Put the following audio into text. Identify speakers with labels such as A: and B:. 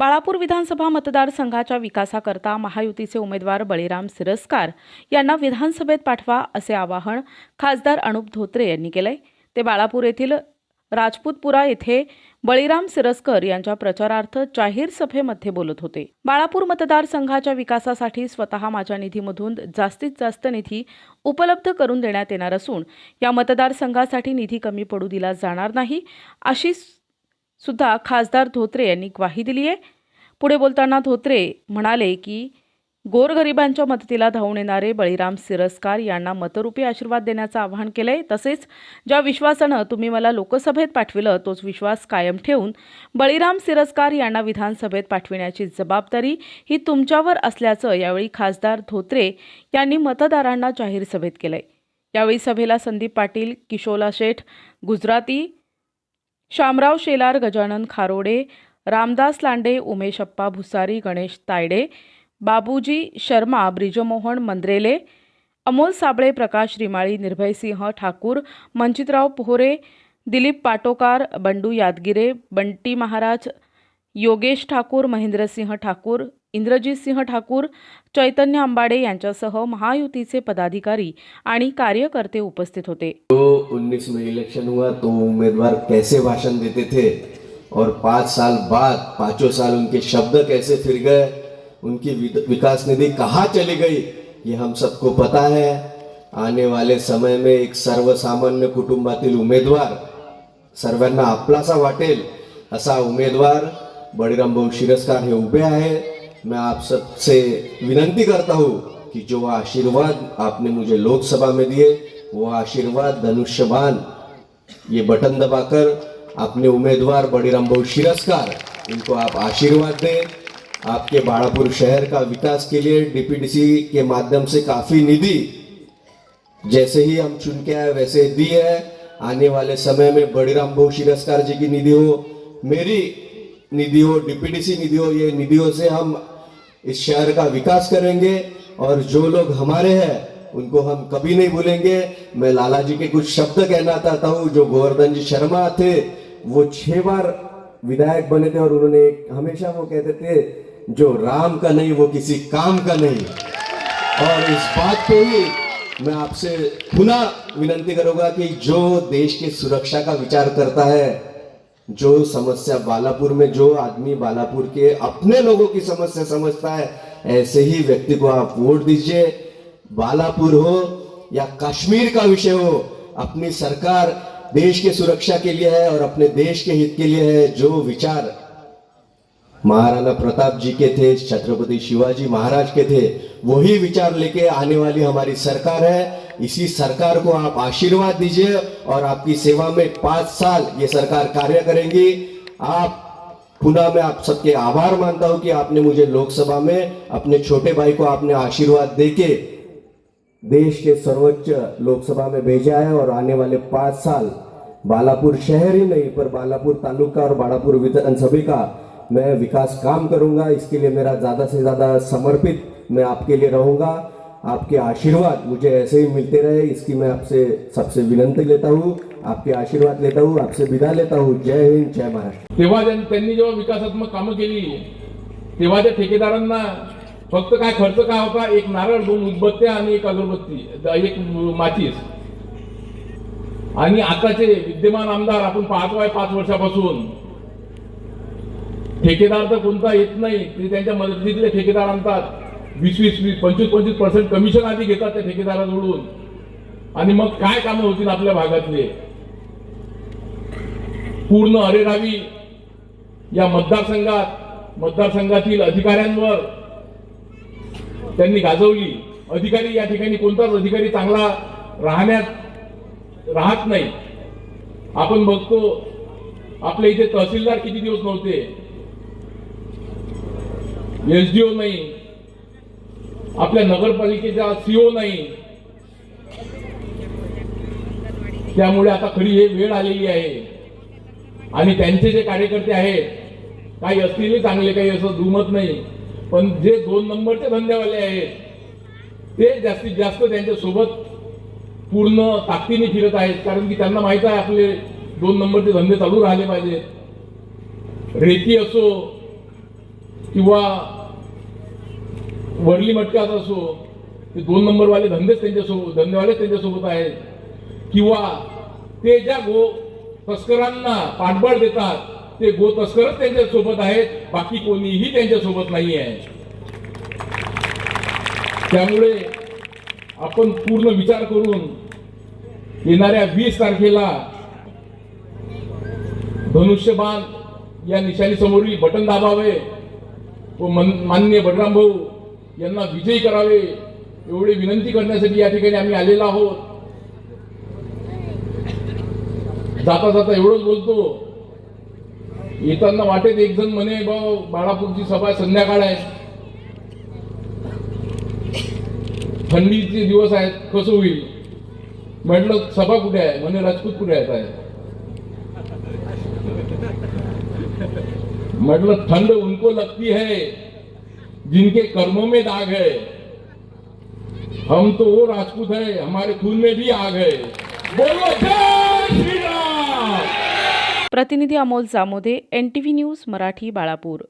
A: बाळापूर विधानसभा मतदारसंघाच्या विकासाकरता महायुतीचे उमेदवार बळीराम सिरस्कार यांना विधानसभेत पाठवा असे आवाहन खासदार अनुप धोत्रे यांनी केलंय. ते बाळापूर येथील राजपूतपुरा येथे बळीराम सिरस्कर यांच्या प्रचारार्थ जाहीर सभेमध्ये बोलत होते. बाळापूर मतदारसंघाच्या विकासासाठी स्वतः माझ्या निधीमधून जास्तीत जास्त निधी उपलब्ध करून देण्यात येणार असून या मतदारसंघासाठी निधी कमी पडू दिला जाणार नाही अशी सुद्धा खासदार धोत्रे यांनी ग्वाही दिली आहे. पुढे बोलताना धोत्रे म्हणाले की गोरगरिबांच्या मदतीला धावून येणारे बळीराम सिरस्कार यांना मतरूपी आशीर्वाद देण्याचं आवाहन केलंय. तसेच ज्या विश्वासानं तुम्ही मला लोकसभेत पाठविलं तोच विश्वास कायम ठेवून बळीराम सिरस्कार यांना विधानसभेत पाठविण्याची जबाबदारी ही तुमच्यावर असल्याचं यावेळी खासदार धोत्रे यांनी मतदारांना जाहीर सभेत केलंय. यावेळी सभेला संदीप पाटील किशोला शेठ गुजराती शामराव शेलार गजानन खारोडे रामदास लांडे उमेशप्पा भुसारी गणेश तायडे बाबूजी शर्मा ब्रिजमोहन मंद्रेले अमोल साबळे प्रकाश रिमाळी निर्भयसिंह ठाकूर मंचितराव पोहरे दिलीप पाटोकार बंडू यादगिरे बंटी महाराज योगेश ठाकूर महेंद्रसिंह ठाकूर इंद्रजितसिंह ठाकूर चैतन्य अंबाडे यांच्यासह महायुतीचे पदाधिकारी आणि कार्यकर्ते उपस्थित होते.
B: जो 19 में इलेक्शन हुआ तो उम्मीदवार कैसे भाषण देते थे? और पाँच साल बाद पाँचों साल उनके शब्द कैसे फिर गए? उनकी विकास निधि कहाँ चली गई? ये हम सबको पता है। आने वाले समय में एक सर्वसामान्य कुटुंबातील उमेदवार सर्वांना आपलासा वाटेल असा उमेदवार बळीराम भाऊ शिरस्कार हे उभे आहे. मैं आप सबसे विनंती करता हूँ कि जो आशीर्वाद आपने मुझे लोकसभा में दिए, वो आशीर्वाद धनुष्यबान ये बटन दबाकर अपने उम्मीदवार बड़ीराम भाऊ शिरस्कार, इनको आप आशीर्वाद दें. आपके बाड़ापुर शहर का विकास के लिए डीपीडीसी के माध्यम से काफ़ी निधि जैसे ही हम चुन के आए, वैसे दी है. आने वाले समय में बड़ीराम भाऊ शिरस्कार जी की निधि हो. मेरी निधि हो डीपीडीसी निधि हो ये निधियों से हम इस शहर का विकास करेंगे और जो लोग हमारे हैं, उनको हम कभी नहीं भूलेंगे। मैं लाला जी के कुछ शब्द कहना चाहता हूँ, जो गोवर्धन जी शर्मा थे, वो छह बार विधायक बने थे और उन्होंने हमेशा वो कहते थे, जो राम का नहीं, वो किसी काम का नहीं। और इस बात पे ही मैं आपसे पुनः विनंती करूँगा कि जो देश की सुरक्षा का विचार करता है जो समस्या बालापुर में, जो आदमी बालापुर के अपने लोगों की समस्या समझता है, ऐसे ही व्यक्ति को आप वोट दीजिए। बालापुर हो या कश्मीर का विषय हो, अपनी सरकार देश के सुरक्षा के लिए है और अपने देश के हित के लिए है, जो विचार महाराणा प्रताप जी के थे, छत्रपति शिवाजी महाराज के थे, वही विचार लेके आने वाली हमारी सरकार है। इसी सरकार को आप आशीर्वाद दीजिए और आपकी सेवा में पाँच साल ये सरकार कार्य करेंगी। आप पुनः मैं आप सबके आभार मानता हूँ कि आपने मुझे लोकसभा में अपने छोटे भाई को आपने आशीर्वाद देके देश के सर्वोच्च लोकसभा में भेजा है और आने वाले पाँच साल बालापुर शहर ही नहीं, पर बालापुर तालुका और बालापुर विधानसभा का मैं विकास काम करूंगा इसके लिए मेरा ज़्यादा से ज़्यादा समर्पित मैं आपके लिए रहूंगा। आपके आशीर्वाद मुझे ऐसे ही मिलते रहे इसकी मैं आपसे सबसे विनंती लेता हूँ आपके आशीर्वाद लेता हूँ आपसे विदा लेता हूँ। जय हिंद जय महाराष्ट्र।
C: तेव्हा त्यांनी जेव्हा विकासात्मक कामं केली तेव्हा त्या ठेकेदारांना फक्त काय खर्च काय होता? एक नारळ दोन उदबत्त्या आणि एक अगरबत्ती एक माचीस. आणि आताचे विद्यमान आमदार आपण पाहतो आहे पाच वर्षापासून. ठेकेदार तर कोणता येत नाही ते त्यांच्या मदतीतले ठेकेदार आणतात. वीस वीस वीस पंचवीस पंचवीस पर्सेंट कमिशन आधी घेतात त्या ठेकेदाराजवळून आणि मग काय कामं होतील आपल्या भागातले? पूर्ण अरेरावी या मतदारसंघात मतदारसंघातील अधिकाऱ्यांवर त्यांनी गाजवली. अधिकारी या ठिकाणी कोणताच अधिकारी चांगला राहण्यात राहत नाही. आपण बघतो आपल्या इथे तहसीलदार किती दिवस नव्हते? एस डीओ नाही. आपल्या नगरपालिकेचा सीओ नाही. त्यामुळे आता खरी हे वेळ आलेली आहे. आणि त्यांचे जे कार्यकर्ते आहेत काही असतील चांगले काही असं दुमत नाही. पण जे दोन नंबरचे धंदेवाले आहेत ते जास्तीत जास्त त्यांच्यासोबत पूर्ण ताकदीने फिरत आहेत. कारण की त्यांना माहीत आहे आपले दोन नंबरचे धंदे चालू राहिले पाहिजेत. रेती असो किंवा वरली मटकाच असो ते दोन नंबरवाले धंदेच त्यांच्यासोबत धंदेवालेच त्यांच्यासोबत आहेत. किंवा ते ज्या गो तस्करांना पाठबळ देतात ते गो तस्करच त्यांच्यासोबत आहेत बाकी कोणीही त्यांच्यासोबत नाही आहे. त्यामुळे आपण पूर्ण विचार करून येणाऱ्या वीस तारखेला धनुष्यबाण या निशाणीसमोरील बटन दाबावे व मन- माननीय बलराम भाऊ यांना विजयी करावे एवढी विनंती करण्यासाठी या ठिकाणी आम्ही आलेलो आहोत. जाता जाता एवढंच बोलतो. येताना वाटेत एक जण म्हणे भाऊ बाळापूरची सभा संध्याकाळ आहे. थंडीचे दिवस आहेत कसं होईल? म्हटलं सभा कुठे आहे? म्हणे राजपूत कुठे आहेत? आहे. म्हटलं थंड उनको लगती है. जिनके कर्मों में दाग है। हम तो वो राजपूत है हमारे खून में भी आग है। बोलो जय श्री राम!
A: प्रतिनिधी अमोल जामोदे एनटीव्ही न्यूज मराठी बाळापूर.